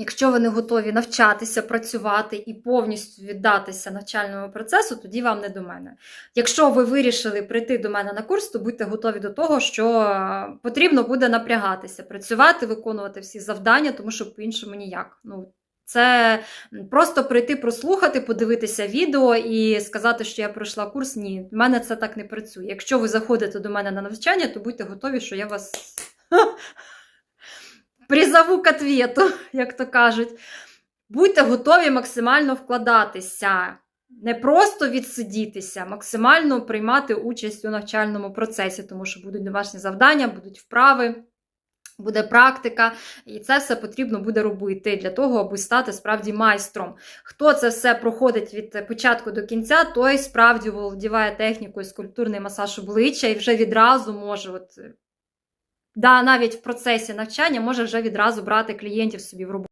Якщо ви не готові навчатися, працювати і повністю віддатися навчальному процесу, тоді вам не до мене. Якщо ви вирішили прийти до мене на курс, то будьте готові до того, що потрібно буде напрягатися, працювати, виконувати всі завдання, тому що по-іншому ніяк. Ну, це просто прийти, прослухати, подивитися відео і сказати, що я пройшла курс. Ні, в мене це так не працює. Якщо ви заходите до мене на навчання, то будьте готові, що я вас призову к ответу, як то кажуть. Будьте готові максимально вкладатися. Не просто відсидітися, максимально приймати участь у навчальному процесі, тому що будуть домашні завдання, будуть вправи, буде практика, і це все потрібно буде робити для того, аби стати справді майстром. Хто це все проходить від початку до кінця, той справді володіває технікою скульптурний масаж обличчя і вже відразу може, от, да, навіть в процесі навчання, може вже відразу брати клієнтів собі в роботу.